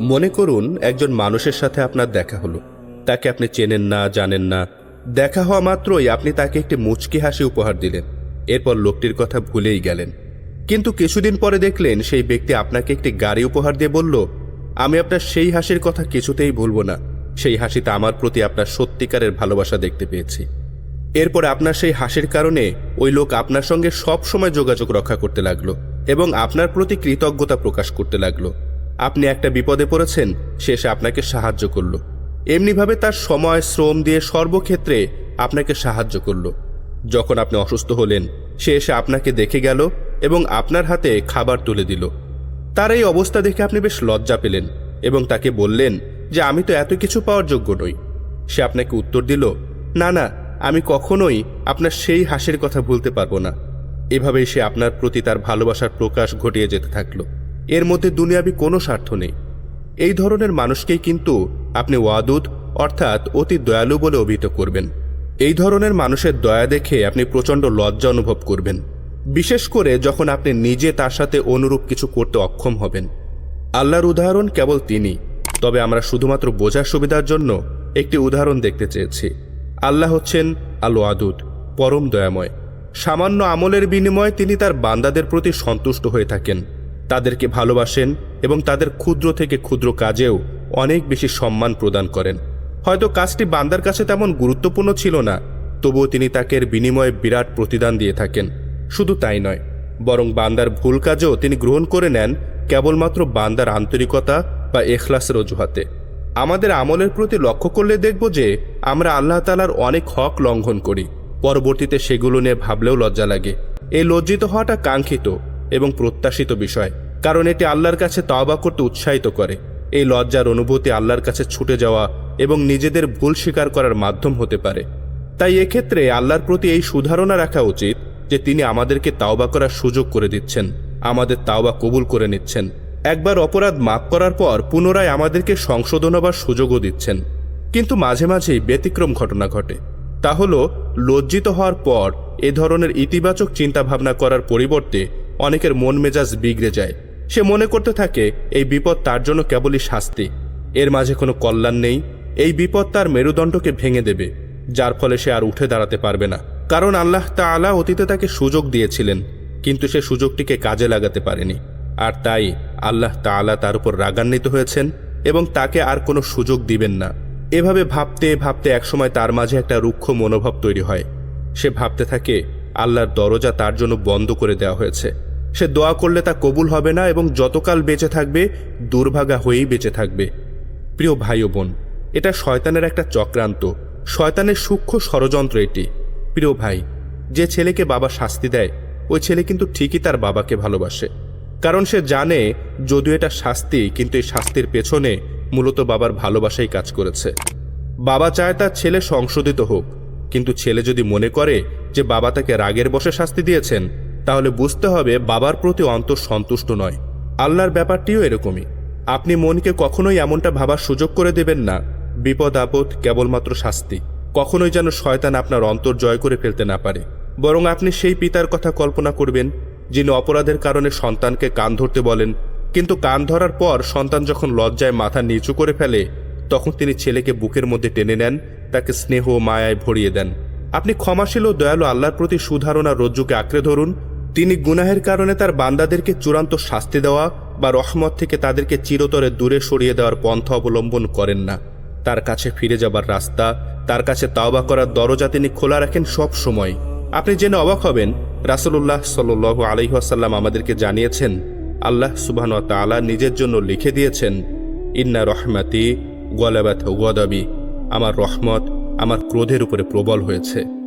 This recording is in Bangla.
মনে করুন, একজন মানুষের সাথে আপনার দেখা হলো। তাকে আপনি চেনেন না, জানেন না। দেখা হওয়া মাত্রই আপনি তাকে একটি মুচকি হাসি উপহার দিলেন। এরপর লোকটির কথা ভুলেই গেলেন। কিন্তু কিছুদিন পরে দেখলেন, সেই ব্যক্তি আপনাকে একটি গাড়ি উপহার দিয়ে বলল, আমি আপনার সেই হাসির কথা কিছুতেই ভুলবো না। সেই হাসিতে আমার প্রতি আপনার সত্যিকারের ভালোবাসা দেখতে পেয়েছি। এরপর আপনার সেই হাসির কারণে ওই লোক আপনার সঙ্গে সব সময় যোগাযোগ রক্ষা করতে লাগল এবং আপনার প্রতি কৃতজ্ঞতা প্রকাশ করতে লাগল। আপনি একটা বিপদে পড়েছেন সে এসে আপনাকে সাহায্য করল। এমনিভাবে তার সময়, শ্রম দিয়ে সর্বক্ষেত্রে আপনাকে সাহায্য করল। যখন আপনি অসুস্থ হলেন, সে এসে আপনাকে দেখে গেল এবং আপনার হাতে খাবার তুলে দিল। তার এই অবস্থা দেখে আপনি বেশ লজ্জা পেলেন এবং তাকে বললেন যে, আমি তো এত কিছু পাওয়ার যোগ্য নই। সে আপনাকে উত্তর দিল, না না, আমি কখনোই আপনার সেই হাসির কথা ভুলতে পারব না। এভাবেই সে আপনার প্রতি তার ভালোবাসার প্রকাশ ঘটিয়ে যেতে থাকল। এর মধ্যে দুনিয়াবি কোনো স্বার্থ নেই। এই ধরনের মানুষকেই কিন্তু আপনি ওয়াদুদ, অর্থাৎ অতি দয়ালু বলে অভিহিত করবেন। এই ধরনের মানুষের দয়া দেখে আপনি প্রচণ্ড লজ্জা অনুভব করবেন। বিশেষ করে যখন আপনি নিজে তার সাথে অনুরূপ কিছু করতে অক্ষম হবেন। আল্লাহর উদাহরণ কেবল তিনি, তবে আমরা শুধুমাত্র বোঝার সুবিধার জন্য একটি উদাহরণ দেখতে চেয়েছি। আল্লাহ হচ্ছেন আল ওয়াদুদ পরম দয়াময়। সামান্য আমলের বিনিময়ে তিনি তার বান্দাদের প্রতি সন্তুষ্ট হয়ে থাকেন। তাদেরকে ভালোবাসেন এবং তাদের ক্ষুদ্র থেকে ক্ষুদ্র কাজেও অনেক বেশি সম্মান প্রদান করেন। হয়তো কাজটি বান্দার কাছে তেমন গুরুত্বপূর্ণ ছিল না, তবুও তিনি তাকে বিনিময়ে বিরাট প্রতিদান দিয়ে থাকেন। শুধু তাই নয়, বরং বান্দার ভুল কাজও তিনি গ্রহণ করে নেন কেবলমাত্র বান্দার আন্তরিকতা বা এখলাসের অজুহাতে। আমাদের আমলের প্রতি লক্ষ্য করলে দেখব যে আমরা আল্লাহ তালার অনেক হক লঙ্ঘন করি। পরবর্তীতে সেগুলো নিয়ে ভাবলেও লজ্জা লাগে। এই লজ্জিত হওয়াটা কাঙ্ক্ষিত এবং প্রত্যাশিত বিষয়। কারণ এটি আল্লাহর কাছে তাওবা করতে উৎসাহিত করে। এই লজ্জার অনুভূতি আল্লাহর কাছে ছুটে যাওয়া এবং নিজেদের ভুল স্বীকার করার মাধ্যম হতে পারে। তাই এক্ষেত্রে আল্লাহর প্রতি এই সুধারণা রাখা উচিত যে তিনি আমাদেরকে তাওবা করার সুযোগ করে দিচ্ছেন, আমাদের তাওবা কবুল করে নিচ্ছেন। একবার অপরাধ মাফ করার পর পুনরায় আমাদেরকে সংশোধন হবার সুযোগও দিচ্ছেন। কিন্তু মাঝে মাঝেই ব্যতিক্রম ঘটনা ঘটে। তা হল, লজ্জিত হওয়ার পর এ ধরনের ইতিবাচক চিন্তাভাবনা করার পরিবর্তে অনেকের মন মেজাজ বিগড়ে যায়। সে মনে করতে থাকে, এই বিপদ তার জন্য কেবলই শাস্তি। এর মাঝে কোনো কল্যাণ নেই। এই বিপদ তার মেরুদণ্ডকে ভেঙে দেবে, যার ফলে সে আর উঠে দাঁড়াতে পারবে না। কারণ আল্লাহ তাআলা অতীতে তাকে সুযোগ দিয়েছিলেন, কিন্তু সে সুযোগটিকে কাজে লাগাতে পারেনি। আর তাই আল্লাহ তাআলা তার উপর রাগান্বিত হয়েছেন এবং তাকে আর কোনো সুযোগ দিবেন না। এভাবে ভাবতে ভাবতে একসময় তার মাঝে একটা রুক্ষ মনোভাব তৈরি হয়। সে ভাবতে থাকে, আল্লাহর দরজা তার জন্য বন্ধ করে দেওয়া হয়েছে। সে দোয়া করলে তা কবুল হবে না এবং যতকাল বেঁচে থাকবে, দুর্ভাগা হয়েই বেঁচে থাকবে। প্রিয় ভাই ও বোন, এটা শয়তানের একটা চক্রান্ত। শয়তানের সূক্ষ্ম ষড়যন্ত্র এটি। প্রিয় ভাই, যে ছেলেকে বাবা শাস্তি দেয়, ওই ছেলে কিন্তু ঠিকই তার বাবাকে ভালোবাসে। কারণ সে জানে, যদিও এটা শাস্তি, কিন্তু এই শাস্তির পেছনে মূলত বাবার ভালোবাসাই কাজ করেছে। বাবা চায় তার ছেলে সংশোধিত হোক, কিন্তু ছেলে যদি মনে করে যে বাবা তাকে রাগের বসে শাস্তি দিয়েছেন তাহলে বুঝতে হবে বাবার প্রতি অন্তর সন্তুষ্ট নয়। আল্লাহর ব্যাপারটিও এরকমই। আপনি মনকে কখনোই এমনটা ভাবার সুযোগ করে দেবেন না। বিপদ আপদ কেবলমাত্র শাস্তি। কখনোই যেন শয়তান আপনার অন্তর জয় করে ফেলতে না পারে। বরং আপনি সেই পিতার কথা কল্পনা করবেন, যিনি অপরাধের কারণে সন্তানকে কান ধরতে বলেন। কিন্তু কান ধরার পর সন্তান যখন লজ্জায় মাথা নিচু করে ফেলে, তখন তিনি ছেলেকে বুকের মধ্যে টেনে নেন, তাকে স্নেহ মায়ায় ভরিয়ে দেন। আপনি ক্ষমাশীল ও দয়ালু আল্লাহর প্রতি সুধারণা রজ্জুকে আঁকড়ে ধরুন তিনি গুনাহের কারণে তার বান্দাদেরকে চূড়ান্ত শাস্তি দেওয়া বা রহমত থেকে তাদেরকে চিরতরে দূরে সরিয়ে দেওয়ার পন্থা অবলম্বন করেন না। তার কাছে ফিরে যাবার রাস্তা, তার কাছে তাওবা করার দরজা তিনি খোলা রাখেন সব সময়। আপনি জেনে অবাক হবেন রাসুল্লাহ সাল আলহিহাসাল্লাম আমাদেরকে জানিয়েছেন, আল্লাহ সুবাহন তালা নিজের জন্য লিখে দিয়েছেন, ইন্না রহমাতি গোয়ালাবাত গোয়াদাবি আমার রহমত আমার ক্রোধের উপরে প্রবল হয়েছে।